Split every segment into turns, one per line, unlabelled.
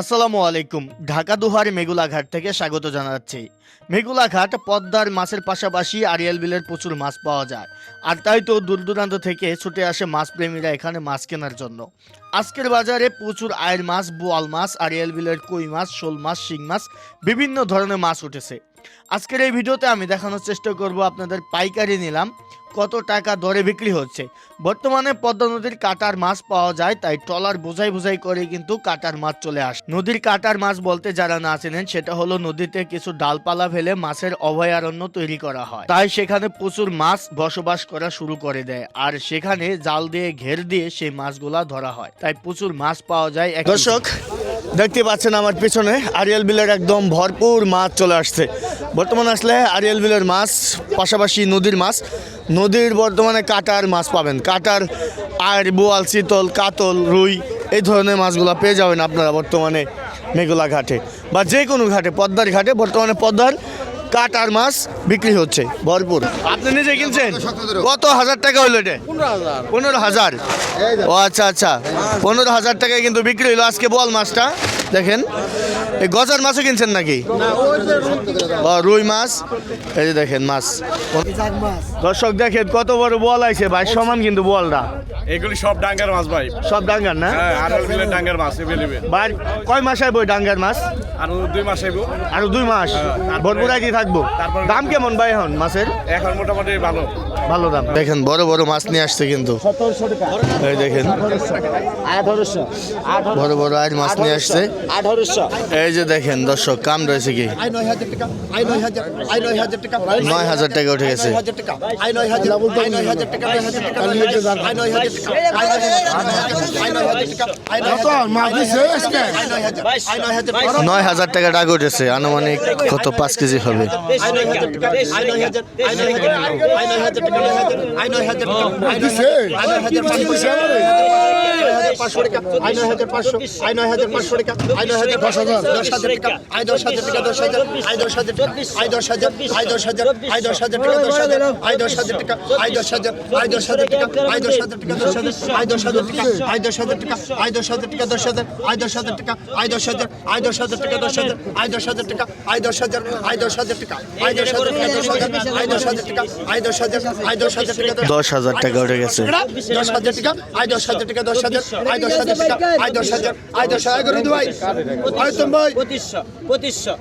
আসসালামু আলাইকুম, ঢাকা দুহার মেগুলাঘাট থেকে স্বাগত জানাচ্ছি। মেগুলাঘাট পদ্মার মাছের পাশাপাশি আরিয়াল বিলের প্রচুর মাছ পাওয়া যায়। আর তাই তো দূর দূরান্ত থেকে ছুটে আসে মাছ প্রেমীরা এখানে মাছ কেনার জন্য। আজকের বাজারে প্রচুর আয়ের মাছ, বোয়াল মাছ আরিয়াল বিলের কই মাছ, শোল মাছ, শিং মাছ, বিভিন্ন ধরনের মাছ উঠেছে। আজকের এই ভিডিওতে আমি দেখানোর চেষ্টা করব আপনাদের পাইকারি নিলাম কত টাকা দরে বিক্রি হচ্ছে। বর্তমানে পদ্মা নদীর কাটার মাছ পাওয়া যায়, তাই ট্রলার বোঝাই বোঝাই করে কিন্তু কাটার মাছ চলে আসে। নদীর কাটার মাছ বলতে যারা না চেনেন, সেটা হলো নদীতে কিছু ডালপালা ফেলে মাছের অভয়ারণ্য তৈরি করা হয়। তাই সেখানে প্রচুর মাছ বসবাস করা শুরু করে দেয়, আর সেখানে জাল দিয়ে ঘের দিয়ে সেই মাছগুলা ধরা হয়। তাই প্রচুর মাছ পাওয়া যায় দর্শক দেখতে পাচ্ছেন আমার পিছনে আরিয়াল বিলের একদম ভরপুর মাছ চলে আসছে। বর্তমানে আসলে আরিয়াল বিলের মাছ, পাশাপাশি নদীর মাছ। নদীর বর্তমানে কাটার মাছ পাবেন। কাটার আর বোয়াল চিতল কাতল, রুই, এই ধরনের মাছগুলো পেয়ে যাবেন আপনারা বর্তমানে মেঘলা ঘাটে বা যে কোনো ঘাটে, পদ্মার ঘাটে। বর্তমানে পদ্মার কাটার মাছ বিক্রি হচ্ছে ভরপুর। আপনি নিজে কিনছেন? কত হাজার টাকা হইল এটা? পনেরো হাজার। ও আচ্ছা আচ্ছা। পনেরো হাজার টাকায় কিন্তু বিক্রি হইল আজকে বল মাছটা। দেখেন এই গজার মাছও কিনছেন নাকি? ও রুই মাছ। এই যে দেখেন মাছ। দর্শক দেখেন কত বড় বল আছে ভাই সমান কিন্তু বলটা
এগুলি সব ডাঙ্গার মাছ ভাই।
সব ডাঙ্গার না?
হ্যাঁ আনার বিলের ডাঙ্গার মাছ এভেলেবেল
ভাই কয় মাস আইব ডাঙ্গার মাছ?
আর দুই মাস আইব।
আর দুই মাস? ভরপুর আইতে থাকব।
তারপর-
দাম কেমন ভাই এখন মাছের?
এখন মোটামুটি ভালো।
ভালো দাম। দেখেন, বড় বড় মাছ নিয়ে আসছে কিন্তু। এই দেখেন। বড় বড় আজ মাছ নিয়ে আসছে। এই যে দেখেন, দর্শক, কাম রয়েছে কি?
নয় হাজার টাকা
উঠে গেছে।
নয় হাজার টাকা
ডাক উঠেছে। আনুমানিক কত পাঁচ কেজি হবে?
আই নয় হাজার টাকা আই নয় হাজার টাকা আই নয় টাকা আই নয় পাঁচশো টাকা আই নয় হাজার পাঁচশো আই নয় হাজার পাঁচশো টাকা আই নয় হাজার পাঁচশো দশ হাজার টাকা আই দশ হাজার টাকা দশ হাজার আই দশ হাজার টাকা আই দশ হাজার আই দশ হাজার আই দশ হাজার টাকা দশ হাজার আই দশ হাজার টাকা আই দশ হাজার আই দশ হাজার টাকা আই দশ হাজার টাকা দশ হাজার আই দশ হাজার টাকা আই দশ হাজার টাকা আই দশ হাজার টাকা দশ হাজার আই দশ হাজার টাকা আই দশ হাজার আই দশ হাজার টাকা দশ হাজার আই দশ হাজার টাকা আই দশ হাজার আই দশ হাজার টাকা আই দশ হাজার টাকা দশ হাজার আই দশ হাজার টাকা আই দশ হাজার আই দশ হাজার টাকা দশ
হাজার টাকা উঠে গেছে
দশ হাজার টাকা আই দশ হাজার টাকা দশ হাজার আই দশ হাজার টাকা আই দশ হাজার আই দশ হাজার করে ভাই তুমি ভাই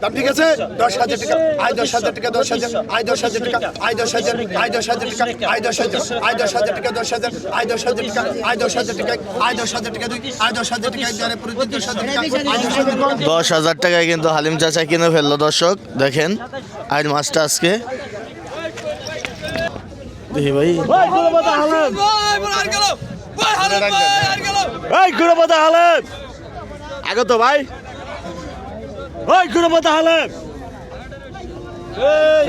দাম ঠিক আছে দশ হাজার টাকা আই দশ হাজার টাকা দশ হাজার আই দশ হাজার টাকা আই দশ হাজার আই দশ হাজার টাকা আই দশ হাজার আই দশ হাজার টাকা দশ হাজার আই দশ হাজার টাকা আই দশ হাজার টাকা আই দশ হাজার টাকা দুই আই দশ হাজার টাকা এক পুরো দশ হাজার টাকা দশ হাজার
টাকায় কিন্তু হালিম চাচা কিনে ফেলল দর্শক দেখেন আর মাছটা আজকে দেখি ভাই।
এই ঘুরে পাতা হালেন। আগত ভাই। ওই ঘুরে পাতা হালেন।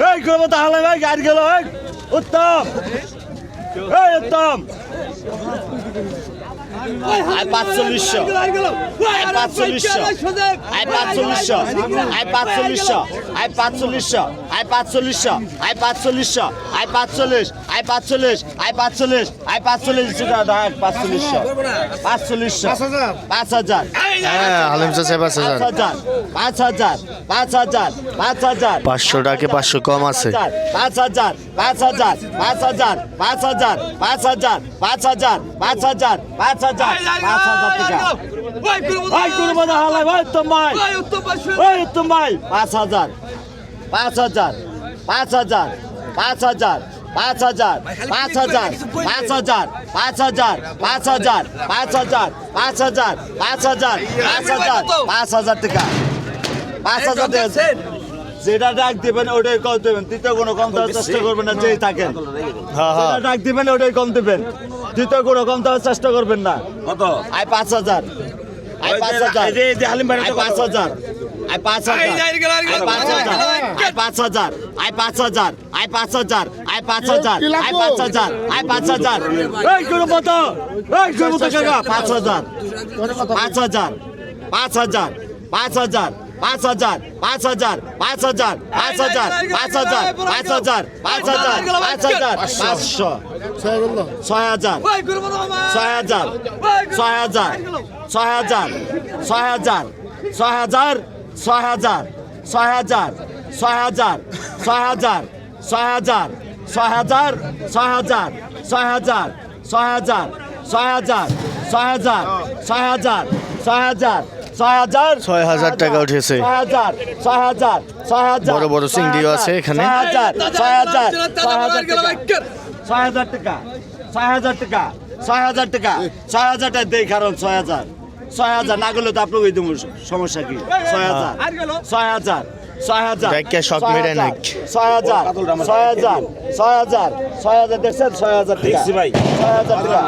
এই। ঘুরে পাতা হালেন ভাই গাড়ি গেল উত্তম। এই উত্তম।
আয় পাঁচচল্লিশশো। আয় পাঁচচল্লিশশো। আয় পাঁচচল্লিশশো। আয় পাঁচচল্লিশশো। আয় পাঁচচল্লিশশো। আয় পাঁচচল্লিশশো। আয় পাঁচচল্লিশশো। আয় পাঁচচল্লিশ। আয় পাঁচচল্লিশ। আয় পাঁচচল্লিশ। আয় পাঁচচল্লিশ। পাঁচচল্লিশশো। পাঁচচল্লিশশো। পাঁচ হাজার।
হ্যাঁ হালিম চাচা পাঁচ হাজার
পাঁচ হাজার পাঁচ হাজার পাঁচ হাজার
পাঁচশো টাকা পাঁচশো কম আছে
পাঁচ হাজার পাঁচ হাজার পাঁচ হাজার পাঁচ হাজার পাঁচ হাজার পাঁচ হাজার পাঁচ হাজার পাঁচ হাজার পাঁচ হাজার টাকা
গুণপতা হালেম ওই উত্তম ভাই ওই উত্তম ভাই
পাঁচ হাজার পাঁচ হাজার পাঁচ হাজার পাঁচ হাজার পাঁচ হাজার পাঁচ হাজার পাঁচ হাজার পাঁচ হাজার পাঁচ হাজার পাঁচ হাজার পাঁচ হাজার পাঁচ হাজার পাঁচ হাজার পাঁচ হাজার টাকা। পাঁচ হাজার টাকা। যেটা ডাক দিবেন ওটাই কম দেবেন। তৃতীয় কোনো কম দেওয়ার চেষ্টা করবেন না যেই থাকেন।
হ্যাঁ হ্যাঁ।
যেটা ডাক দিবেন ওটাই কম দিবেন। দ্বিতীয় কোনো কম দেওয়ার চেষ্টা করবেন না।
কত?
আই পাঁচ হাজার। আই পাঁচ হাজার।
এই যে- এই যে হালিম ভাই
আই পাঁচ হাজার। আই পাঁচ হাজার আই পাঁচ হাজার আই পাঁচ হাজার আই পাঁচ হাজার আই পাঁচ হাজার আই পাঁচ হাজার আই পাঁচ হাজার আই পাঁচ হাজার
এই গুণপতা এই গুণপতা কাকা
পাঁচ হাজার পাঁচ হাজার পাঁচ হাজার পাঁচ হাজার পাঁচ হাজার পাঁচ হাজার পাঁচ হাজার পাঁচ হাজার পাঁচ হাজার পাঁচ হাজার পাঁচ হাজার পাঁচ হাজার পাঁচশো ছয় হাজার ছয় হাজার ছয় হাজার ছয় হাজার ছয় হাজার ছয় হাজার ছয় হাজার ছয় হাজার ছয় হাজার ছয় হাজার ছয় হাজার ছয় হাজার ছয় হাজার ছয় হাজার ছয় হাজার ছয় হাজার ছয় হাজার ছয় হাজার ছয় হাজার ছয় হাজার
টাকা উঠেছে। বড় বড় চিংড়িও আছে এখানে।
ছয় হাজার টাকা ছয় হাজার টাকা ছয় হাজার টাকা ছয় হাজার টাকা দেই কারণ ছয় হাজার ছয় হাজার না গেলে তো আপনাকে দেবো সমস্যা কি ছয় হাজার ছয় হাজার ছয় হাজার
ব্যাগকে শখ
ছয়
মেরে
হাজার,
নাক।
ছয় হাজার ছয় হাজার ছয় হাজার ছয় হাজার দেখছেন ছয় হাজার টাকা ছয় হাজার টাকা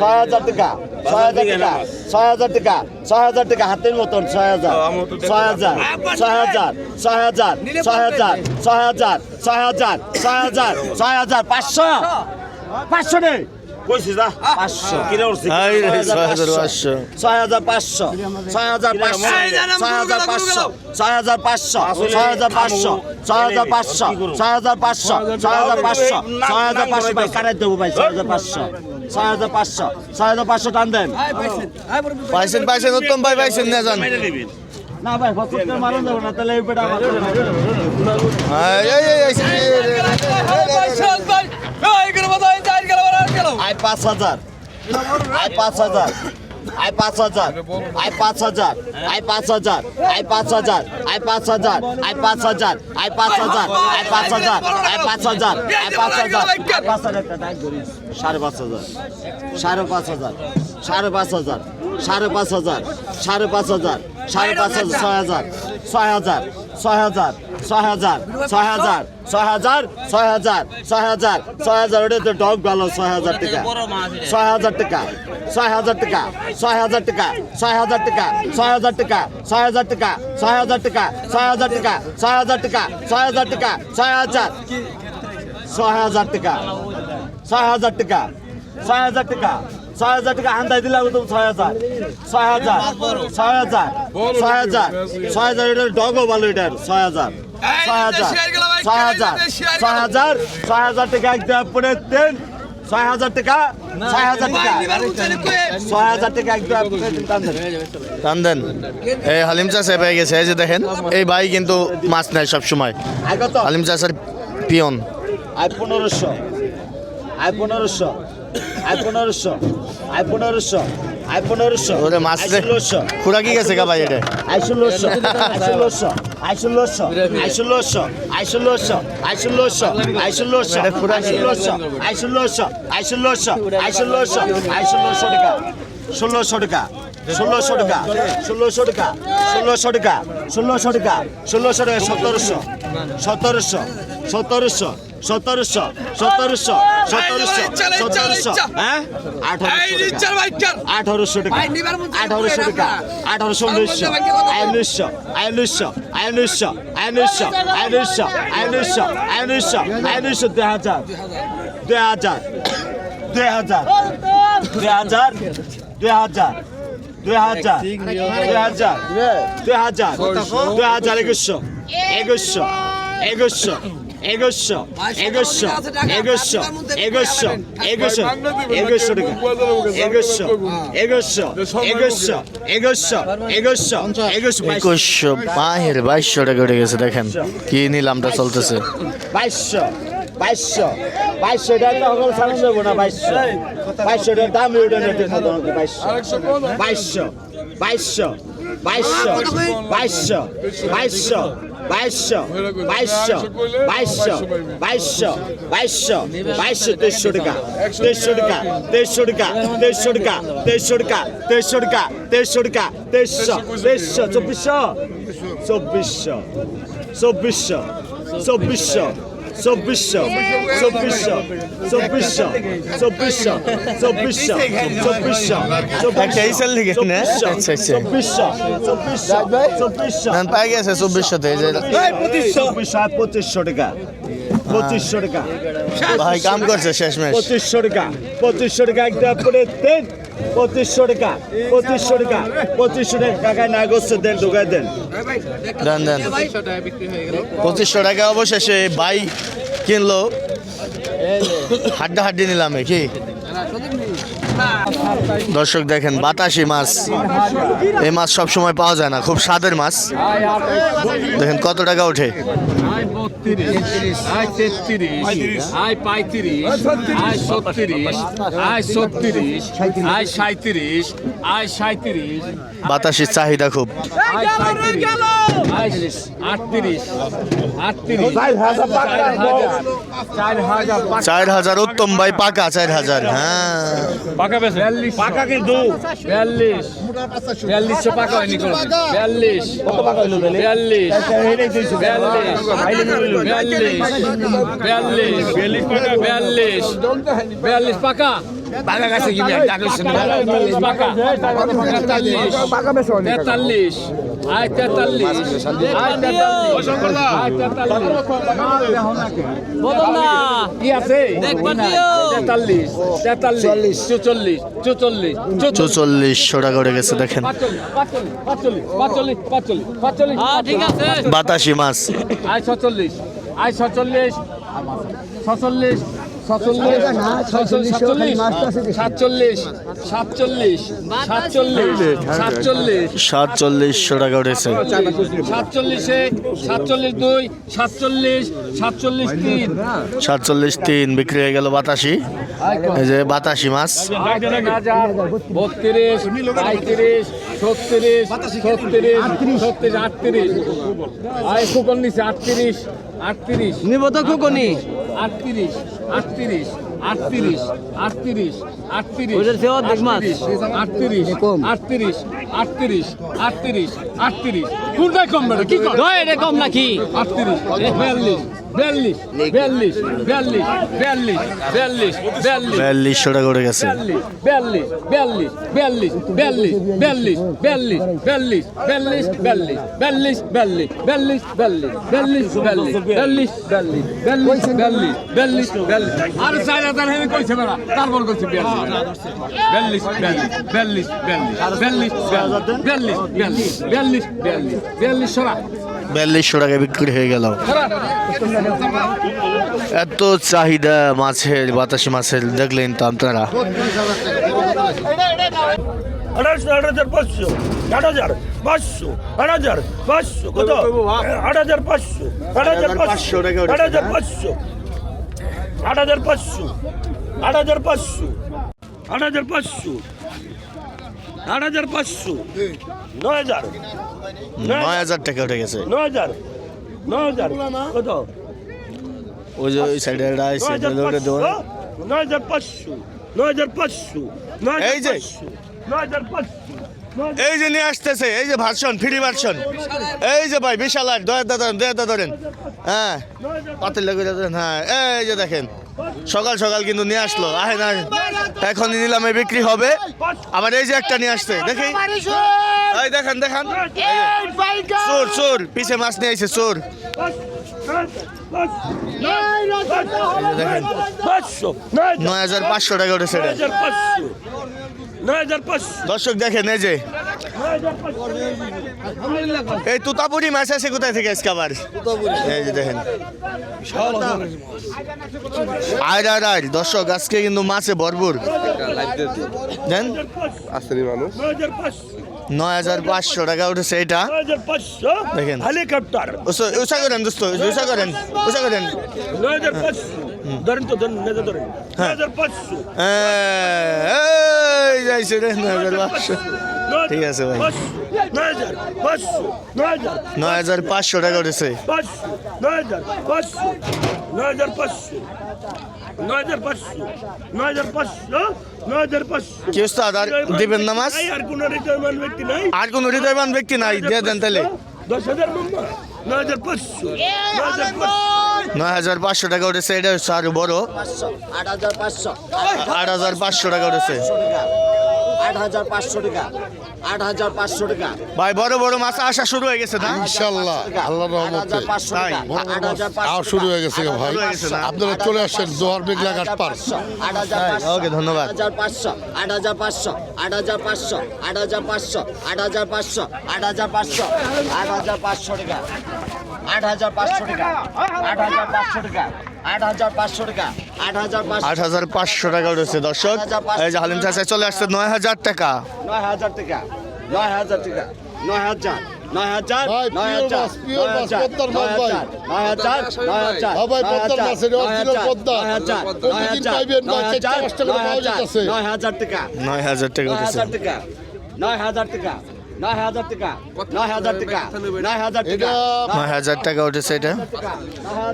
ছয় হাজার টাকা ছয় হাজার টাকা ছয় হাজার টাকা ছয় হাজার টাকা হাতের মতন ছয় হাজার ছয় হাজার ছয় হাজার ছয় হাজার ছয় হাজার ছয় হাজার ছয় হাজার ছয় হাজার ছয় হাজার পাঁচশো পাঁচশো নেই কইছিস না পাঁচশো কিনে উঠছি
ছয় হাজার পাঁচশো।
ছয় হাজার পাঁচশো ছয় হাজার পাঁচশো ছয় হাজার পাঁচশো ছয় হাজার পাঁচশো ছয় হাজার পাঁচশো ছয় হাজার পাঁচশো ছয় হাজার পাঁচশো ছয় হাজার পাঁচশো ভাই দেবো ভাই ছয় হাজার পাঁচশো ছয় হাজার পাঁচশো ছয় হাজার পাঁচশো টান দেন
পাইছেন পাইছেন উত্তম ভাই পাইছেন না জান
না ভাই হসপিটাল মারুন যাব না তাহলে এই পেটা আমার আয় পাঁচ হাজার আয় পাঁচ হাজার আয় পাঁচ হাজার আয় পাঁচ হাজার আয় পাঁচ হাজার আয় পাঁচ হাজার আয় পাঁচ হাজার আয় পাঁচ হাজার আয় পাঁচ হাজার আয় পাঁচ হাজার আয় পাঁচ হাজার আয় পাঁচ হাজার আয় পাঁচ। সাড়ে পাঁচ হাজার সাড়ে পাঁচ হাজার সাড়ে পাঁচ হাজার সাড়ে পাঁচ হাজার সাড়ে পাঁচ হাজার সাড়ে পাঁচ হাজার ছয় হাজার ছয় হাজার ছয় হাজার ছয় হাজার ছয় হাজার ছয় হাজার ছয় হাজার ছয় হাজার ছয় হাজার ওটা তো ডগ ভালো ছয় হাজার টাকা ছয় হাজার টাকা ছয় হাজার টাকা ছয় হাজার টাকা ছয় হাজার টাকা ছয় হাজার টাকা ছয় হাজার টাকা ছয় হাজার টাকা ছয় হাজার টাকা ছয় হাজার টাকা ছয় হাজার টাকা ছয় হাজার ছয় হাজার টাকা ছয় হাজার টাকা ছয় হাজার টাকা ছয় হাজার টাকা হান্দাই দিলাম তো ছয় হাজার। ছয় হাজার। ছয় হাজার। ছয় হাজার। ছয় হাজার এটার ডগও ভালো এটার। ছয় হাজার। ছয় হাজার। ছয় হাজার। ছয় হাজার। ছয় হাজার টাকা একদম পরে দেন। ছয় হাজার টাকা। ছয় হাজার টাকা। ছয় হাজার টাকা একদম টান দেন।
টান দেন। এই হালিম চাষে পেয়ে গেছে। এই যে দেখেন এই ভাই কিন্তু মাছ নেয় সব সময়
কত
হালিম চাষের পিয়ন।
আয় পনেরোশো। আয় পনেরোশো। আয় পনেরোশো আয় পনেরোশো আয় পনেরোশো
ওরে মাছ
আয়
রে
ষোলোশো
খুরা কি গেছে গা ভাই এটা
আয় ষোলোশো আয় ষোলোশো আয় ষোলোশো আয় ষোলোশো আয় ষোলোশো আয় ষোলোশো আয় ষোলোশো
এটা পুরা
আয় ষোলোশো আয় ষোলোশো আয় ষোলোশো আয় ষোলোশো আয় ষোলোশো টাকা ষোলোশো টাকা ষোলোশো টাকা ষোলোশো টাকা ষোলোশো টাকা ষোলোশো টাকা ষোলোশো টাকা সতেরোশো সতেরোশো সতেরোশো সতেরোশো সতেরোশো সতেরোশো সতেরোশো। হ্যাঁ? আঠারোশো টাকা। আঠারোশো টাকা। আঠারোশো উনিশশো। উনিশশো উনিশশো উনিশশো উনিশশো উনিশশো উনিশশো উনিশশো উনিশশো দুই হাজার। দুই হাজার। দুই হাজার। দুই হাজার। দুই হাজার। দুই হাজার। দুই হাজার। দুই হাজার। দুই হাজার। একুশশো। একুশশো। একুশশো। এগারোশো এগারোশো এগারোশো এগারোশো এগারোশো এগারোশো টাকা। এগারোশো এগারোশো এগারোশো এগারোশো এগারোশো এগারোশো
একুশশো বাহির বাইশশো টাকা উঠে গেছে দেখেন কি নিলামটা চলতেছে।
বাইশশো বাইশশো বাইশশো টাকা সকল সামনে যাব না বাইশশো। বাইশশো টাকা দাম উঠে বাইশশো। বাইশশো বাইশশো বাইশশো বাইশশো বাইশশো বাইশশো বাইশশো বাইশশো বাইশশো বাইশশো বাইশশো, তেইশশো টাকা তেইশশো টাকা তেইশশো টাকা তেইশশো টাকা তেইশশো টাকা তেইশশো টাকা তেইশশো টাকা, তেইশশো তেইশশো, চব্বিশশো চব্বিশশো চব্বিশশো চব্বিশশো চব্বিশশো চব্বিশশো চব্বিশশো চব্বিশশো চব্বিশশো চব্বিশশো
থেকে না? আচ্ছা, আচ্ছা।
চব্বিশশো চব্বিশশো
পাই গেছে চব্বিশশোতে এই যে
চব্বিশশো পঁচিশশো টাকা পঁচিশশো টাকা।
ভাই কাম করছে শেষ
পঁচিশশো টাকা পঁচিশশো টাকা একটা করে দেন। পঁচিশশো টাকা পঁচিশশো টাকা পঁচিশশো টাকা কাকায় না করছে দেন ঢুকায় দেন।
দেন দেন। পঁচিশশো টাকা অবশেষে ভাই কিনলো। হাড্ডা হাড্ডি নিলাম কি? দর্শক দেখেন বাতাসি মাছ। এই মাছ সব সময় পাওয়া যায় না খুব স্বাদের মাছ। দেখেন কত টাকা ওঠে।
আয় আয় তেত্রিশ আয় পঁয়ত্রিশ আয় ছত্রিশ আয় ছত্রিশ আয় সাঁত্রিশ আয় সাঁত্রিশ
বাতাসির চাহিদা খুব
চার হাজার হাজার
চার হাজার উত্তম ভাই পাকা চার হাজার হ্যাঁ
পাকা বেশ বিয়াল্লিশ পাকা কিন্তু বিয়াল্লিশ বিয়াল্লিশশো পাকা হয়নি বিয়াল্লিশ কত পাকা হইল বিয়াল্লিশ বিয়াল্লিশ বিয়াল্লিশ বিয়াল্লিশ বিয়াল্লিশ বিয়াল্লিশ পাকা বিয়াল্লিশ পাকা তেতাল্লিশ তেতাল্লিশ। আয় তেতাল্লিশ। আয় তেতাল্লিশ। আয় তেতাল্লিশ। কি আছে? তেতাল্লিশ। তেতাল্লিশ। চুচল্লিশ। চুচল্লিশ।
চৌচল্লিশশো টাকা উঠে গেছে দেখেন।
আছে।
বাতাসি মাছ।
আয় ছচল্লিশ। আয় ছচল্লিশ। ছচল্লিশ। ছচল্লিশ সাতচল্লিশ সাতচল্লিশ? সাতচল্লিশ সাতচল্লিশ সাতচল্লিশ
সাতচল্লিশশো টাকা উঠেছে।
সাতচল্লিশে সাতচল্লিশ দুই সাতচল্লিশ সাতচল্লিশ তিন।
সাতচল্লিশ তিন বিক্রি হয়ে গেল বাতাসি। এই যে বাতাসি মাছ।
বত্রিশ পঁয়ত্রিশ ছত্রিশ ছত্রিশ ছত্রিশ আটত্রিশ। আয় কুকন নিচে আটত্রিশ আটত্রিশ।
নিব তো কুকুনি
আটত্রিশ। আটত্রিশ আটত্রিশ আটত্রিশ আটত্রিশ
মাছ।
আটত্রিশ আটত্রিশ আটত্রিশ আটত্রিশ আটত্রিশ কোনটাই কম বেটা কি কর দয়
এটা কম নাকি
38 42 42 42 42 42
42 টাকা করে গেছে
42 42 42 তারপর
বিয়াল্লিশশো টাকা। বিক্রি হয়ে গেল। এত চাহিদা মাছের বাতাসি মাছের দেখলেন তো আপনারা।
হাজার পাঁচশো আট হাজার পাঁচশো আট হাজার পাঁচশো কত? আট হাজার পাঁচশো আট হাজার পাঁচশো আট হাজার পাঁচশো আট হাজার পাঁচশো আট হাজার পাঁচশো আট হাজার পাঁচশো আট হাজার পাঁচশো। নয় হাজার।
নয় হাজার টাকা উঠে গেছে।
নয় হাজার। নয় হাজার। কত?
ওই যে ওই সাইডে
নয় হাজার? পাঁচশো। নয় হাজার পাঁচশো। নয় হাজার পাঁচশো। নয়
এই যে।
হাজার পাঁচশো। হাজার পাঁচশো।
এই যে নিয়ে আসতেছে এই যে ভার্সন ফ্রি ভার্সন এই যে ভাই বিশাল আর দয়া ধরেন দয়া ধরেন। হ্যাঁ। পাতিল লাগে ধরেন। হ্যাঁ এই যে দেখেন। সকাল সকাল কিন্তু নিয়ে আসলো। আহে না এখনই নিলামে বিক্রি হবে। আবার এই যে একটা নিয়ে আসছে দেখি। এই দেখেন দেখেন। চোর চোর পিছে মাছ নিয়ে আসছে চোর। নয় হাজার পাঁচশো টাকা উঠেছে দর্শক দেখেন এই যে। এই তুতাপুরি মাছ আছে কোথায় থেকে আজকে আবার? এই যে দেখেন। আয় আয় আয় দর্শক আজকে কিন্তু মাছে ভরপুর। দেন।
নয় হাজার পাঁচশো
নয় হাজার পাঁচশো টাকা উঠেছে এটা। দেখেন।
হেলিকপ্টার।
উষা করেন দোস্ত উষা করেন উষা করেন।
ধরেন তো ধরেন নয় ধরেন। হাজার পাঁচশো।
যাইছে রে নয় হাজার পাঁচশো। ঠিক আছে ভাই।
নয় হাজার পাঁচশো। নয় হাজার
নয় হাজার পাঁচশো টাকা উঠেছে।
নয় হাজার পাঁচশো। নয় হাজার পাঁচশো। নয় হাজার পাঁচশো। নয় হাজার পাঁচশো। নয় হাজার পাঁচশো।
কি উস্তাদ আর দিবেন না
আর কোনো রিটায়ারমেন্ট ব্যক্তি নাই।
আর কোন হৃদয়বান ব্যক্তি নাই? দিয়ে দেন তাহলে।
দশ হাজার নয় হাজার পাঁচশো। নয় হাজার পাঁচশো।
নয় হাজার পাঁচশো টাকা উঠেছে এটা হচ্ছে আরও বড়।
আট হাজার পাঁচশো
টাকা উঠেছে। ভাই বড় বড় মাছ আসা শুরু হয়ে গেছে না?
ইনশাআল্লাহ
আল্লাহর
রহমতে। শুরু হয়ে গেছে ভাই। আপনারা চলে আসেন জোহার মেঘলা ঘাট পার
ওকে ধন্যবাদ।
8500 8500 8500 8500 8500 8500 8500 টাকা। আট হাজার পাঁচশো টাকা আট হাজার পাঁচশো টাকা আট হাজার পাঁচশো টাকা আট হাজার পাঁচশো
টাকা উঠেছে দর্শক এই যে হালিম চাষে চলে আসছে নয় হাজার টাকা
নয় হাজার টাকা নয় হাজার টাকা নয় হাজার নয় হাজার নয় হাজার নয় হাজার নয় হাজার নয় হাজার নয় হাজার
হ্যাঁ
নয় হাজার। নয় হাজার টাকা
নয় হাজার টাকা
নয় হাজার টাকা নয় হাজার টাকা নয় হাজার টাকা। নয় হাজার টাকা। নয় হাজার টাকা।
নয় হাজার টাকা উঠেছে এটা।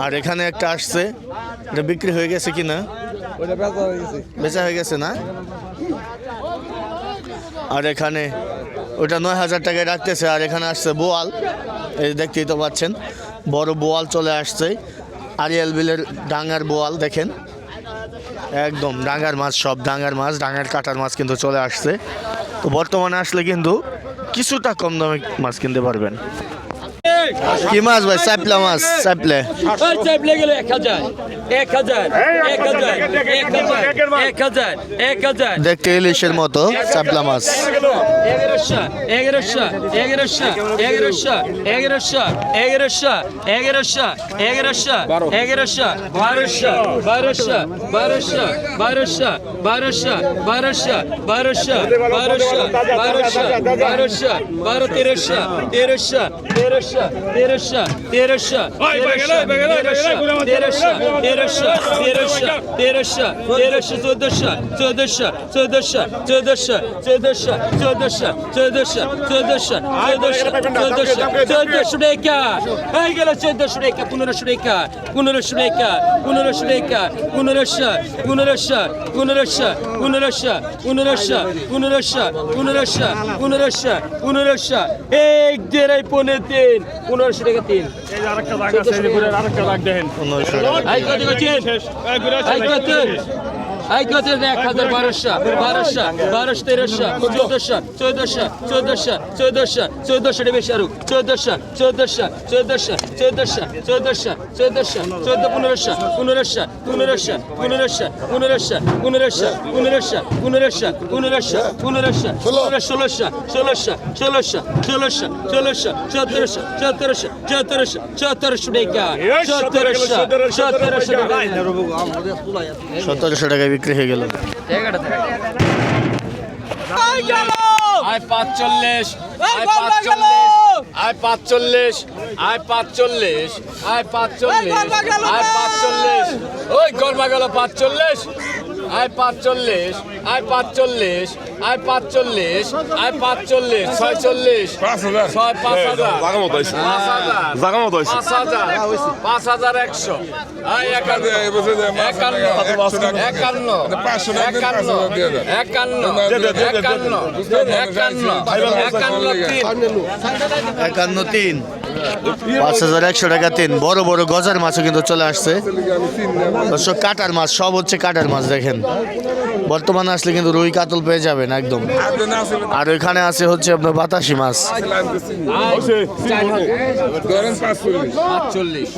আর এখানে একটা আসছে। এটা বিক্রি হয়ে গেছে কি না বেচা হয়ে গেছে। না? আর এখানে ওটা নয় হাজার টাকায় রাখতেছে। আর এখানে আসছে বোয়াল। এই দেখতেই তো পাচ্ছেন। বড় বোয়াল চলে আসছে। আরিয়াল বিলের ডাঙ্গার বোয়াল দেখেন। একদম ডাঙ্গার মাছ সব ডাঙ্গার মাছ ডাঙ্গার কাটার মাছ কিন্তু চলে আসছে। তো বর্তমানে আসলে কিন্তু কিছুটা কম দামে মাছ কিনতে পারবেন। কি মাছ ভাই চাপলা মাছ চাপলে
ওই চাপ লেগে এক হাজার এক হাজার এক হাজার এক হাজার এক হাজার এক হাজার
দেখতে ইলিশের মতো চাপলা মাছ
এগারোশো এগারোশো এগারোশো এগারোশো এগারোশো এগারোশো এগারোশো এগারোশো এগারোশো বারোশো বারোশো বারোশো বারোশো বারোশো বারোশো বারোশো বারোশো বারোশো বারোশো বারো তেরোশো তেরোশো তেরোশো তেরোশো তেরোশো তেরোশো তেরোশো তেরোশো তেরোশো তেরোশো চোদ্দশো চোদ্দশো চোদ্দশো চোদ্দশো চোদ্দশো চোদ্দশো চোদ্দশো চোদ্দশো চোদ্দশো চোদ্দশো চোদ্দশো টাকা। হয়ে গেল চোদ্দশো টাকা পনেরোশো টাকা পনেরোশো টাকা পনেরোশো টাকা পনেরোশো পনেরোশো পনেরোশো পনেরোশো পনেরোশো পনেরোশো পনেরোশো পনেরোশো পনেরোশো এক দেড়াই পনেরো তিন পনেরোশো টাকা তিন
আরেকটা দাগ
আছে আরেকটা দাগ আই কত এক হাজার বারোশো বারোশো বারোশো তেরোশো চোদ্দশো চোদ্দশো চোদ্দশো চোদ্দশো চোদ্দশো টা বেশি আরও চোদ্দশো চোদ্দশো চোদ্দশো চোদ্দশো চোদ্দশো চোদ্দশো চোদ্দ পনেরোশো পনেরোশো পনেরোশো পনেরোশো পনেরোশো পনেরোশো পনেরোশো পনেরোশো পনেরোশো পনেরোশো পনেরোশো ষোলোশো ষোলোশো ষোলোশো ষোলোশো ষোলোশো সতেরোশো সতেরোশো সতেরোশো সতেরোশো টাকা সতেরোশো টাকা
সতেরোশো টাকায় বিক্রি হয়ে গেল।
আয় পাঁচচল্লিশ আয় পাঁচচল্লিশ আয় পাঁচচল্লিশ আয় পাঁচচল্লিশ আয় পাঁচচল্লিশ আয় পাঁচচল্লিশ ওই গরমা গেল পাঁচচল্লিশ। আয় পাঁচচল্লিশ আয় পাঁচচল্লিশ আয় পাঁচচল্লিশ আয় পাঁচচল্লিশ ছয়চল্লিশ
পাঁচ হাজার
ছয় পাঁচ হাজার
জাগা মতো
পাঁচ হাজার পাঁচ হাজার একশো আয় একান্ন একান্ন একান্ন একান্ন একান্ন তিন
একান্ন তিন পাঁচ হাজার একশো টাকা তিন। বড় বড় গজার মাছও কিন্তু চলে আসছে। কাটার মাছ, সব হচ্ছে কাটার মাছ দেখেন। বর্তমানে আসলে কিন্তু রুই কাতল পেয়ে যাবেন একদম আর ওইখানে আছে হচ্ছে আপনার বাতাসি মাছ
পাঁচচল্লিশ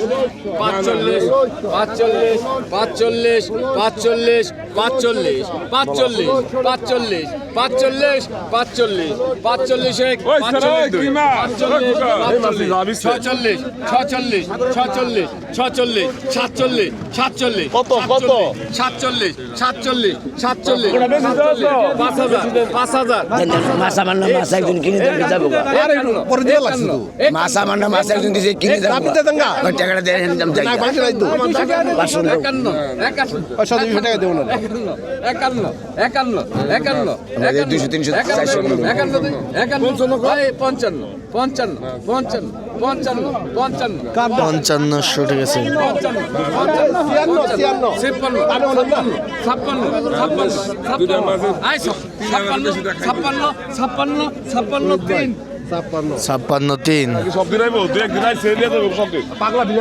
পাঁচচল্লিশ পাঁচচল্লিশ পাঁচচল্লিশ পাঁচচল্লিশ পাঁচচল্লিশ পাঁচচল্লিশ। ছচল্লিশ ছচল্লিশ ছচল্লিশ ছচল্লিশ সাতচল্লিশ সাতচল্লিশ
কত, কত?
সাতচল্লিশ সাতচল্লিশ সাতচল্লিশ একান্ন একান্ন। একান্ন একান্ন একান্ন
দুশো তিনশো চারশো
একান্ন একান্ন পঞ্চান্ন। পঞ্চান্ন পঞ্চান্ন পঞ্চান্ন পঞ্চান্ন।
পঞ্চান্নশো ঠিক আছে
ছাপ্পান্ন ছাপ্পান্ন ছাপ্পান্ন ছাপ্পান্ন আই ছাপ্পান্ন। ছাপ্পান্ন তিন।
ছাপ্পান্ন। তিন।
সব দিন আইব দু একদিন আইসে পাগলা দিন